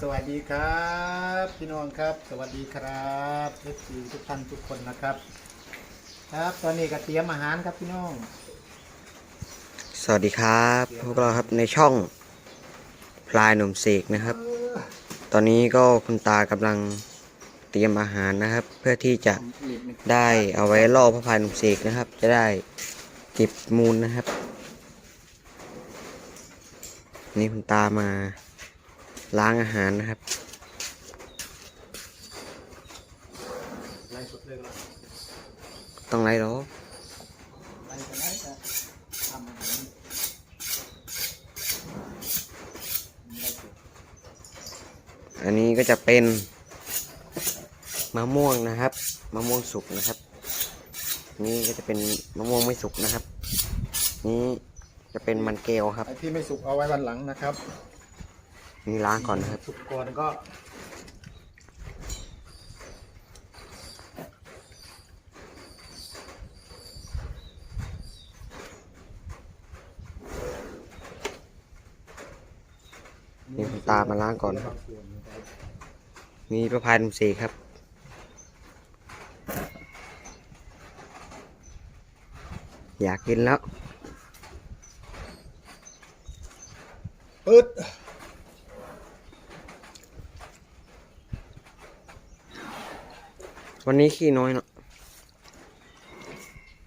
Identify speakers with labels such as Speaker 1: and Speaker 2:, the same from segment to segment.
Speaker 1: สวัสดีครับ พี่น้องครับ สวัสดีครับทุกทีทุกท่านทุกคนนะครับ ครับตอนนี้ก็เตรียมอาหารครับพี่น้อง
Speaker 2: สวัสดีครับ พวกเราครับในช่องพลายหนุ่มเสกนะครับ ตอนนี้ก็คุณตากำลังเตรียมอาหารนะครับ เพื่อที่จะได้เอาไว้ล่อพระพายหนุ่มเสกนะครับ จะได้เก็บมูลนะครับ นี่คุณตามา ล้างอาหารนะครับต้องไรหรอ
Speaker 1: ไล่ก็ได้ก็ทำอาหรได้สุด
Speaker 2: อันนี้ก็จะเป็นมะม่วงนะครับมะม่วงสุกนะครับ นี่ก็จะเป็นมะม่วงไม่สุกนะครับ นี่จะเป็นมันเกลครับ
Speaker 1: ไอที่ไม่สุกเอาไว้วันหลังนะครับ
Speaker 2: นี่ล้างก่อนนะครับ
Speaker 1: สุกก่อนก็
Speaker 2: นี่คุณตามาล้างก่อนนะครับมีประพายนุ่มเสกครับ อยากกินแล้ว
Speaker 1: ปึ๊ด
Speaker 2: วันนี้ขี้น้อยเนาะ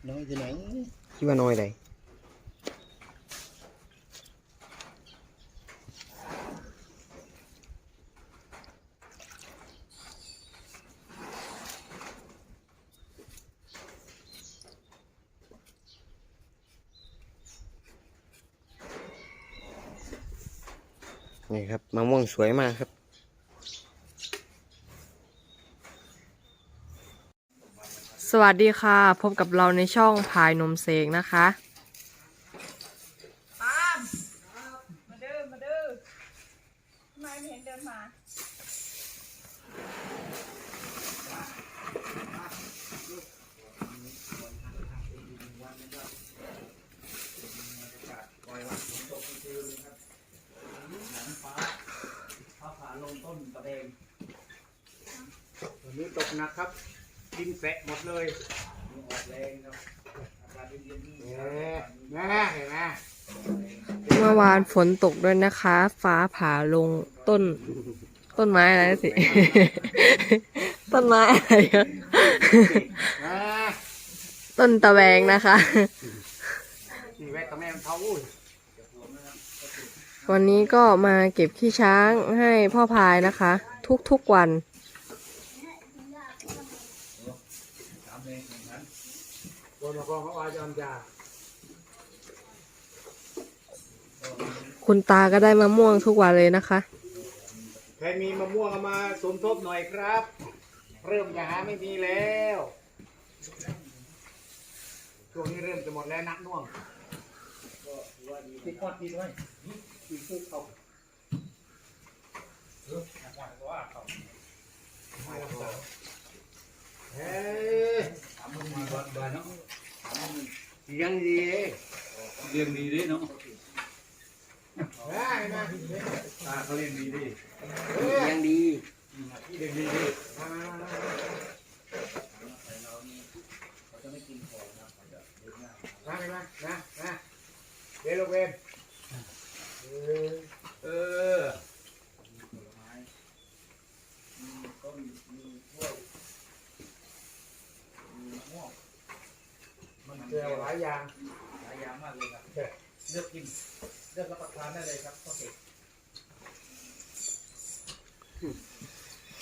Speaker 1: น้อยที่ไหน
Speaker 2: ขี้ว่าน้อยเลยนี่ครับมะม่วงสวยมากครับ
Speaker 3: วัสดีค่ะ พบกับเราในช่องพายนมเสกนะคะ
Speaker 4: ปาล์มมาเด้อมาเด้อทำไมไม่เห็นเดินมา
Speaker 1: วันนี้ตกหนักครับ ดินแสะหมดเลยออกแรงครับอากาศเย็นๆนี่แม่เห็นไหม
Speaker 3: เมื่อวานฝนตกด้วยนะคะ ฟ้าผ่าลงต้น ต้นไม้อะไรนะสิ ต้นไม้อะไรอะ
Speaker 1: แม่
Speaker 3: ต้นตะแวงนะคะ
Speaker 1: นี่แวะกับแม่มันเท้าอุ้ย
Speaker 3: วันนี้ก็มาเก็บขี้ช้างให้พ่อพายนะคะ ทุกๆวัน
Speaker 1: โดนมาฟองเขาวายอมยา
Speaker 3: คุณตาก็ได้มะม่วงทุกวันเลยนะคะ
Speaker 1: ใครมีมะม่วงเอามาสมทบหน่อยครับ เริ่มจะหาไม่มีแล้วช่วงนี้เริ่มจะหมดแล้วนักน่วงติดคอดติดไว้นี่ติดคุกเขาเออนักว่าว่า เขาไม่รับสาวเฮ้ยยังดี
Speaker 5: เรียงดีดิเนาะ
Speaker 1: ได้นะ
Speaker 5: ตาเขาเรียงดีดิ
Speaker 1: เฮ้ย
Speaker 2: ยังดี
Speaker 5: เรียงดีดิ
Speaker 1: มามามามาไปมานะนะเดี๋ยวลูกเวนเออ
Speaker 5: เออ
Speaker 1: มันเจอหลายอย่าง
Speaker 5: หลายอย่างมากเลยครับ เลือกกินเลือกรับประทานได้เลยครับพ่อเก่ง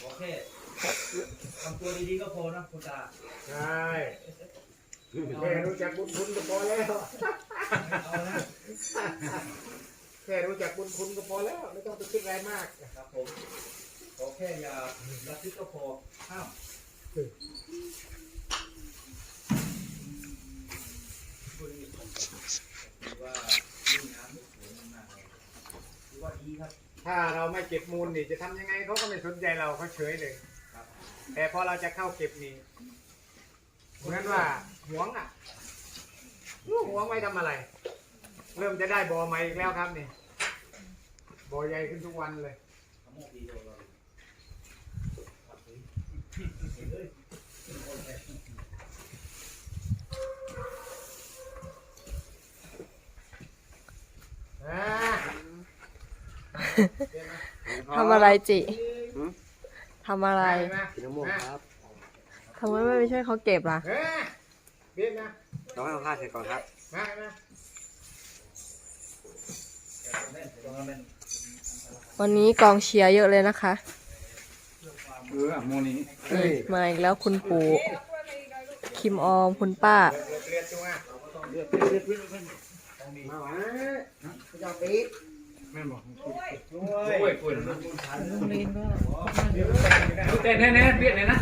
Speaker 5: โอเคทำตัวดีๆก็พอนะคุณตา
Speaker 1: ใช่แค่รู้จักบุญคุณก็พอแล้ว
Speaker 5: เอานะ
Speaker 1: แค่รู้จักบุญคุณก็พอแล้ว ไม่ต้องไปคิดอะไรมาก
Speaker 5: ครับผมขอแค่อย่าละทิดก็พอห้าม ถ้า
Speaker 1: เราไม่เก็บมูลนี่จะทำยังไงเขาก็ไม่สนใจเราเขาเฉยเลย
Speaker 5: ครับ
Speaker 1: แต่พอเราจะเข้าเก็บนี่เหมือนว่าหวงอะลูกหวงไว้ทำอะไร เริ่มจะได้บ่อใหม่อีกแล้วครับนี่บ่อใหญ่ขึ้นทุกวันเลย
Speaker 5: ทำ
Speaker 1: อ่า
Speaker 3: ทำอะไรจิทำอะไร
Speaker 1: ไปมา
Speaker 2: กินน้ำมูกครับ
Speaker 3: ทำไมไม่ไปช่วยเขาเก็บล่ะ
Speaker 1: เฮ้ยเบี้ยนะ
Speaker 2: ต้องให้ข้าวเสร็จก่อนครับ
Speaker 1: มามา
Speaker 3: วันนี้กองเชียร์เยอะเลยนะคะ
Speaker 1: เออโมนี่
Speaker 3: นี่มาอีกแล้วคุณปู่ คิมออมคุณป้า
Speaker 1: เรียนจังวะ
Speaker 2: มาหวานจะปี๊ด
Speaker 1: แม่บอกโอ้ยปุ่นเต้นแน่ๆเบี้ยเลยนะ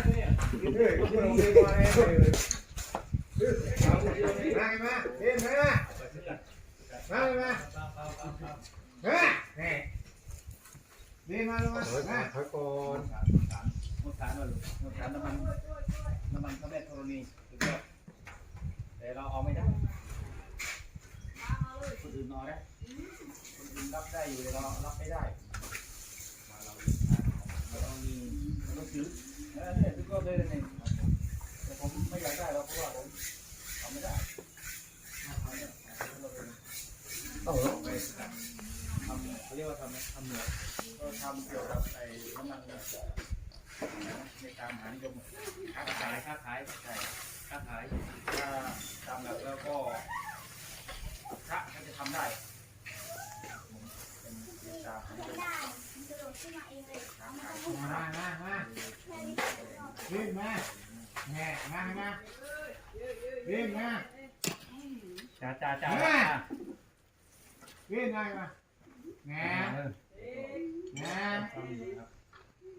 Speaker 1: มามาเบี้ยมามามาเฮ้ยนี่เบี้ยมาลงมามาถอยก่อน
Speaker 5: มุสานมาลูกมุสานน้ำมันน้ำมันก็แม่ธรณีสุดยอดแต่เราเอาไม่ได้ คนอื่นเอาได้คนอื่นรับได้อยู่แต่เรารับไม่ได้มาเราเราต้องมีเราต้องซื้อเออเนี่ยทุกคนเลยเนี่ยแต่ผมไม่อยากได้หรอกเพราะว่าผมเอาไม่ได้โอ้โหไปทำเขาเรียกว่าทำทำเหนือก็ทำเกี่ยวกับไอ้น้ำมันเนี่ยในการหานิยมค้าขายค้าขายใช่ค้าขายถ้าทำแบบแล้วก็ ทำได้เป็นตามหานิยมค้า
Speaker 1: มามามาเบี้ยมาแง่มามาเบี้ยมา
Speaker 5: จ้าจ้าจ้า
Speaker 1: เบี้ยมามาแง่แง่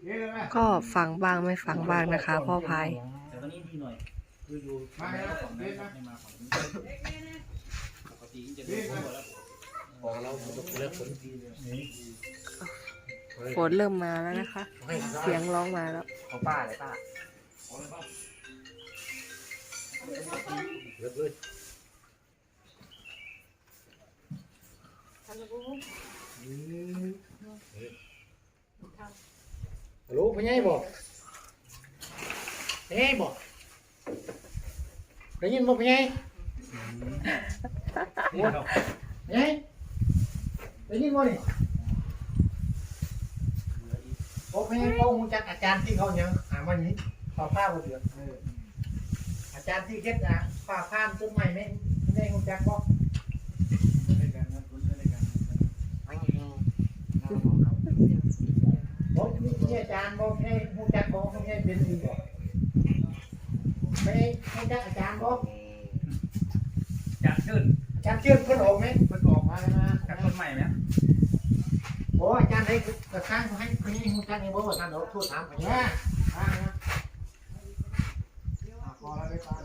Speaker 1: เบี้ยเลย
Speaker 3: ก็ฟังบ้างไม่ฟังบ้างนะคะ พ่อพาย
Speaker 5: แต่วันนี้ดีหน่อยคืออยู่
Speaker 1: มาแล้ว
Speaker 5: ไม่มาฝั่งนี้
Speaker 2: ของเราเลิกฝน
Speaker 3: ฝนเริ่มมาแล้วนะคะ เสียงร้องมาแล้ว
Speaker 5: ของป้าเลยป้า
Speaker 2: เลิกเลย
Speaker 1: ฮัลโหลพ่อใหญ่บอกเฮ้ยบอกได้ยินบอกพ่อใหญ่ พ่อใหญ่ได้ยินบ่นี่โอ้พ่อใหญ่เขาคงจักอาจารย์ที่เขายังหามานี้ต่อผ้าบ่เดือดเอออาจารย์ที่เก็ดอะผ้าผ้านต้นไม้ไม่ไม่คงจักบ่
Speaker 5: ในการนั้นคุณในการนั้น
Speaker 1: บอกนี่อาจารย์บอกให้คงจักบอกให้เป็นดีบ่ไม่คงจักอาจารย์บ อก
Speaker 5: จัดขึ้น
Speaker 1: อาจารย์เชื่อเพิ่นออกไหมเพิ่นออกมาแล้วนะ
Speaker 5: กับต้นใหม่ไหม
Speaker 1: โอ้อาจารย์ให้กระช่างให้คนนี้ฮู้จักให้บ่ว่าท่านเอาโทษถามไปแย่อ่านะอ่าพอแล้วได้ก่อน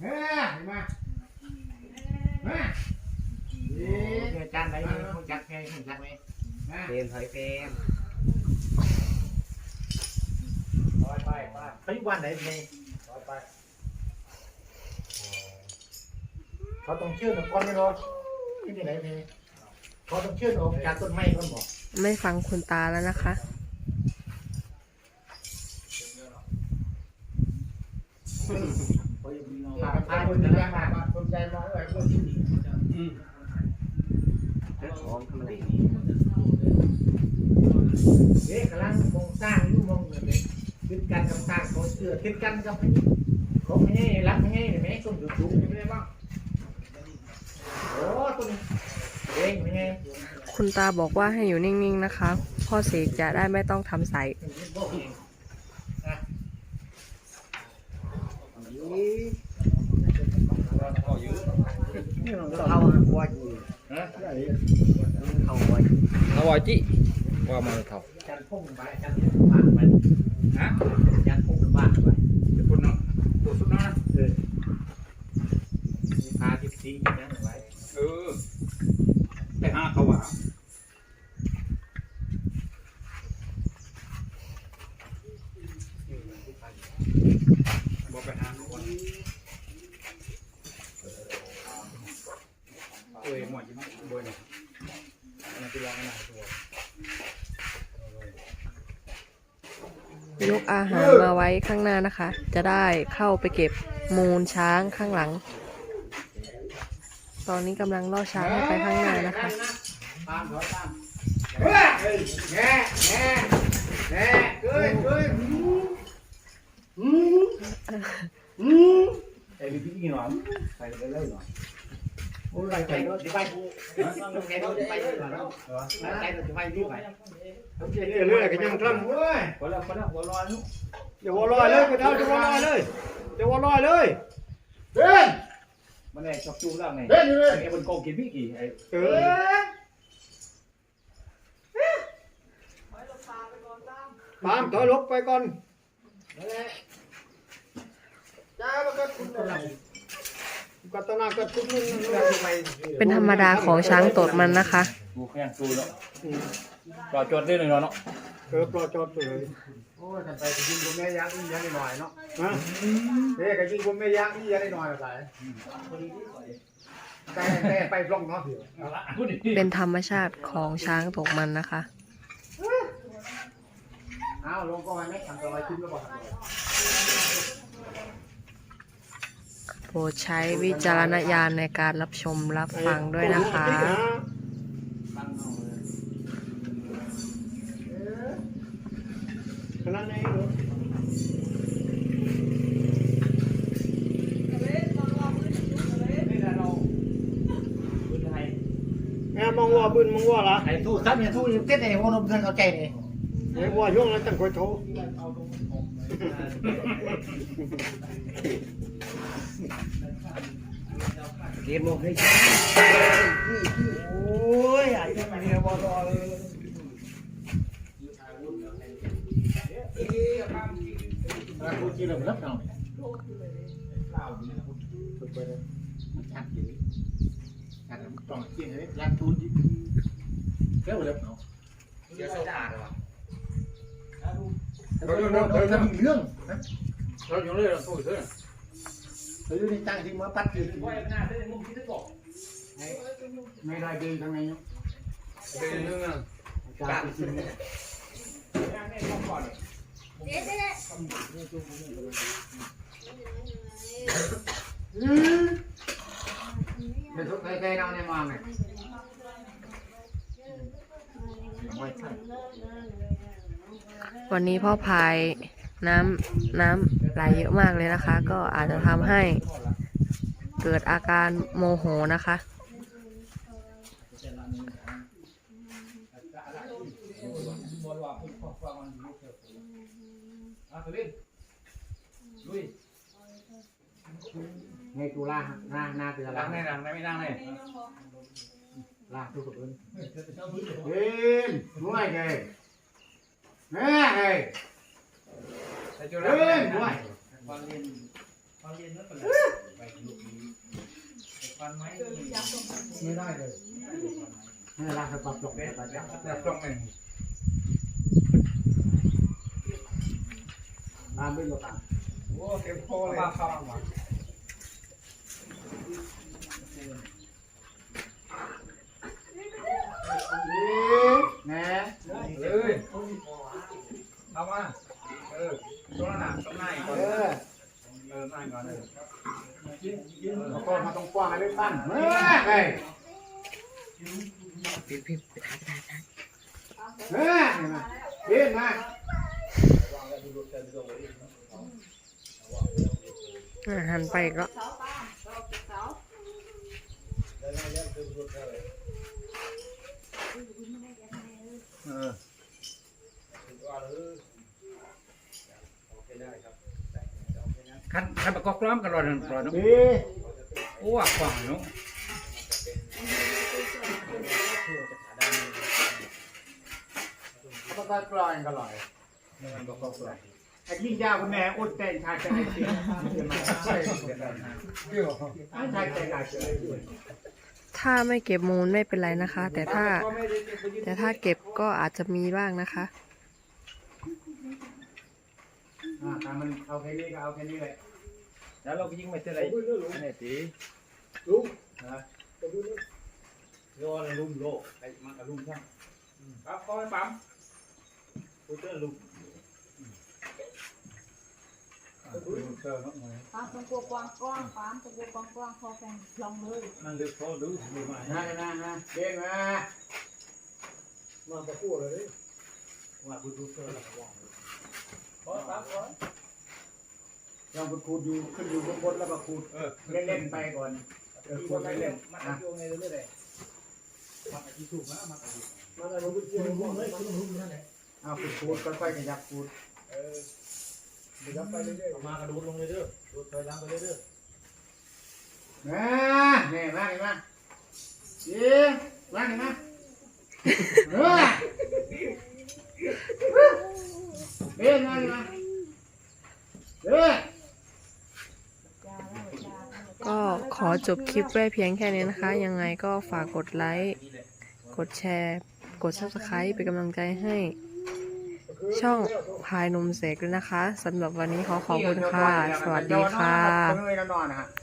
Speaker 1: เฮ้ยเห็นไหมเฮ้ยนี่อาจารย์ไหนฮู้จักไงฮู้จักไหมนะ
Speaker 2: เฟรมถอยเฟรม
Speaker 1: ไปไปไปเขาอยู่บ้านไหนนี่ไปไป เขาต้องเชื่อหนึ่งคนนี่เนาะที่ไหนนี่เขาต้องเชื่อออกจากต้นไม้ก่อนบอก
Speaker 3: ไม่ฟังคุณตาแล้วนะคะ
Speaker 1: หาทางคนจะหาคนใจร้อนอะไรคนที่ดี
Speaker 2: เลิกของทำอะไร
Speaker 1: เด็กกำลังมองสร้างอยู่มองเงินเลยคิดกันกับสร้างเขาเชื่อคิดกันกับเขาไม่ให้รักไม่ให้ไหมต้นสูงสูงไม่ได้บ้างโอ้ต้นเองไม่ไง
Speaker 3: คุณตาบอกว่าให้อยู่นิ่งๆนะคะ พ่อเสกจะได้ไม่ต้องทำใส
Speaker 2: เข้าหัวอยู่เข้าหัวอยู่
Speaker 5: เอาไว้จิว่ามันเท่า
Speaker 1: จันพุ่งไปจันพุ่งบ้านไป
Speaker 5: ฮะ
Speaker 1: จันพุ่งบ้านไป
Speaker 5: จะคุณเนาะตัวสุดเนาะ
Speaker 1: เออมีพาทิพย์สีนั่งไว้
Speaker 5: เออไปหาเขาหวาบอกไปหาเขาหวาเอ้ยหมดจีมั้งเบอร์เนี่ยมันจะลองกันหน่อยตัว
Speaker 3: ยกอาหารมาไว้ข้างหน้านะคะ จะได้เข้าไปเก็บมูลช้างข้างหลัง ตอนนี้กำลังล่อช้างให้ไปข้างหน้านะคะ
Speaker 1: ตามเขาตามเฮ้ยแง่แง่แง่เฮ้ยเฮ้ยอืมอืม
Speaker 5: ไอ้พี่พี่หน่อยใส่ไปเลยหน่อ
Speaker 1: โอ้ยไปโน่นไปกูไปโน่นไปโน่นไปโน่นไปโน่นไปนี่ไป
Speaker 6: เรื่อยๆก็ยังทำเว้ย
Speaker 5: พอแล้วพอแล้วหัวร้อน
Speaker 6: อย่าหัวลอยเลยกูเท่าจะหัวลอยเลยจะหัวลอยเลย
Speaker 1: เฮ้ย
Speaker 5: มันไอ้ชอบจู้แล้วไง
Speaker 1: เฮ้ยเลย
Speaker 5: ไอ้บนกองกินพี่กี่ไอ้
Speaker 6: เออตามถอยลบไปก่อนจ้ามันก็คุณอะไร
Speaker 3: เป็นธรรมดาของช้างตดมันนะคะ
Speaker 5: กูแข่งจูแล้วรอจดได้เลยเนาะ
Speaker 6: เออปลอดจอดไปเลย
Speaker 1: โอ้ยกันไปก็ยิงผมแม่ยักษ์อียักษ์หน่อยเนาะ
Speaker 6: ฮะ
Speaker 1: เฮ้ยก็ยิงผมแม่ยักษ์อียักษ์หน่อยไปแต่แต่ไปลงเนาะ
Speaker 3: เป็นธรรมชาติของช้างตกมันนะคะ
Speaker 1: อ้าวลงก็ไม่ทำตัวไว้ขึ้นก็บอก
Speaker 3: โปรดใช้วิจารณญาณในการรับชมรับฟังด้วยนะคะ
Speaker 6: ขนาดไหนเหรอ
Speaker 5: นี่แหละเราพื้นไทย
Speaker 6: แม่มองว่าบึนมองว่าละ
Speaker 1: ไอ้ทู่ซับเนี่ยทู่เต้นไอ้พวกนั้นเพื่อนเข้าใจนี่
Speaker 6: ไอ้ว่าย่องแล้วจังคอยโทร
Speaker 1: เกมโมให้โอ้ยไอ้ที่มันเนี่ยบอลเลยแล้วกูจีนเรารับเนาะถูกไปเลยมันชัดอยู่ชัดมันต้องเกี่ยงเลยยันทุนเจ้ารับเนาะเจ้าสะอาดว่ะเราเราเราจะมีเรื่องนะ
Speaker 5: เราอยู่เลยเราสู้เถอะ
Speaker 1: เราอยู่ในตั้งที่มาปัดอยู่
Speaker 5: ว่าหน้าได้มุมที่ตะกอก
Speaker 1: ไม่ได้ดีทางไหนเนาะ
Speaker 5: เป็นเรื่องอะ
Speaker 1: การกิน
Speaker 5: แม่แม่ต้องก่อน
Speaker 1: เดี๋ยวทุกใครใครเอาในมาไหมไม่ใช่
Speaker 3: วันนี้พ่อพายน้ำน้ำ ไหลเยอะมากเลยนะคะ ก็อาจจะทำให้เกิดอาการโมโหนะคะ
Speaker 5: อะตัวเล่นลุย
Speaker 1: ไงกูล่าหน้าหน้าคืออะไร
Speaker 5: ล้างในล้างในไม่ล้างใน
Speaker 1: ล่าทุกคนเฮ้ยมวยไงแม่ไง
Speaker 5: ใส่จุ
Speaker 1: เฮ้ยมวย
Speaker 5: ความเรียนความเรียนนั่นเป็นไปลูกนี้ความไม้
Speaker 1: ไม่ได้เลยนี่ล่าสปับหลง
Speaker 5: เป็
Speaker 1: ไป
Speaker 5: น
Speaker 1: จับ
Speaker 5: แบบตรงไหน
Speaker 1: ตามไปหลบอะ
Speaker 5: โอ้เต็มคอเลยป้าเข้ามา
Speaker 1: แม่
Speaker 5: เลยเอามาเออตัวหนักต้องง่ายก่อน
Speaker 1: เออ
Speaker 5: เออง่ายก่อนเลย
Speaker 1: เอาก้อนมาตรงกว้างให้ตั้งแม่ไงแม่เห็นไหม
Speaker 3: อ่าหันไปกแล้ว
Speaker 1: เออ
Speaker 5: คันคันประกอบกล้อมกันรอหนึ่งรอหนึ่ง
Speaker 1: ดี
Speaker 5: โอ้กว้างเนาะ
Speaker 1: เขาก็กลอยกันลอยไอ้ยิ่งยาวคุณแม่อดแต่งชายใจเสียใช่ใช่ใจหนาเสีย
Speaker 3: ถ้าไม่เก็บมูลไม่เป็นไรนะคะ แต่ถ้า แต่ถ้าเก็บก็อาจจะมีบ้างนะคะ
Speaker 1: อ่าแต่มันเอาแค่นี้ก็เอาแค่นี้แหละ
Speaker 5: แล้วเราก็ยิงไม่เท่าไรอันไหนตี
Speaker 1: ลุง
Speaker 5: โยนลุ่มโลกไอ้มันกับลุ่มช่างปั๊บคอยปั๊มกูเจอลุ่มเจอน้องหน่อย
Speaker 4: ปามตรงกว้างกว้างปามตรงกว้างกว้างพอแฟนลองเลย
Speaker 5: นั่นลึกพอดูดูมา
Speaker 1: นะนะนะเด้งมา
Speaker 6: มาประพูดเลย
Speaker 5: ว่าคุณดูเจอแล้วว่า
Speaker 1: พอปั๊บพอ ยังไปขูดอยู่ขึ้นอยู่บนบนแล้วก็ขูด
Speaker 5: เออ
Speaker 1: เล่นๆไปก่อนเออขูดไปเล่น
Speaker 5: มัน
Speaker 1: อะ
Speaker 5: โยงในเรื่อยๆมันที่ถูกนะมัน
Speaker 6: มาอะไรมาพูดเกี่ยวกับเฮ้ยคุณรู้นั่นแหละ
Speaker 1: เอาขูดขูดค่อยๆขยับขูด
Speaker 5: เออ
Speaker 6: เดี๋ยวไปเรื่อย
Speaker 5: มากระโดดลงเลยเด้อโดดถอยหลังไปเลยเด้อ
Speaker 1: มาแน่มาเลยมาเย้มาเลยมาเออ เด้ยมาเด้ง
Speaker 3: ก็ขอจบคลิปไว้เพียงแค่นี้นะคะ ยังไงก็ฝากกดไลค์ กดแชร์ กด subscribe เป็นกำลังใจให้ ช่องพายนมเสกด้วยนะคะสำหรับวันนี้ขอขอบคุณค่ะ สวัสดีค่ะ
Speaker 1: ตรงนี้นอนนะฮะ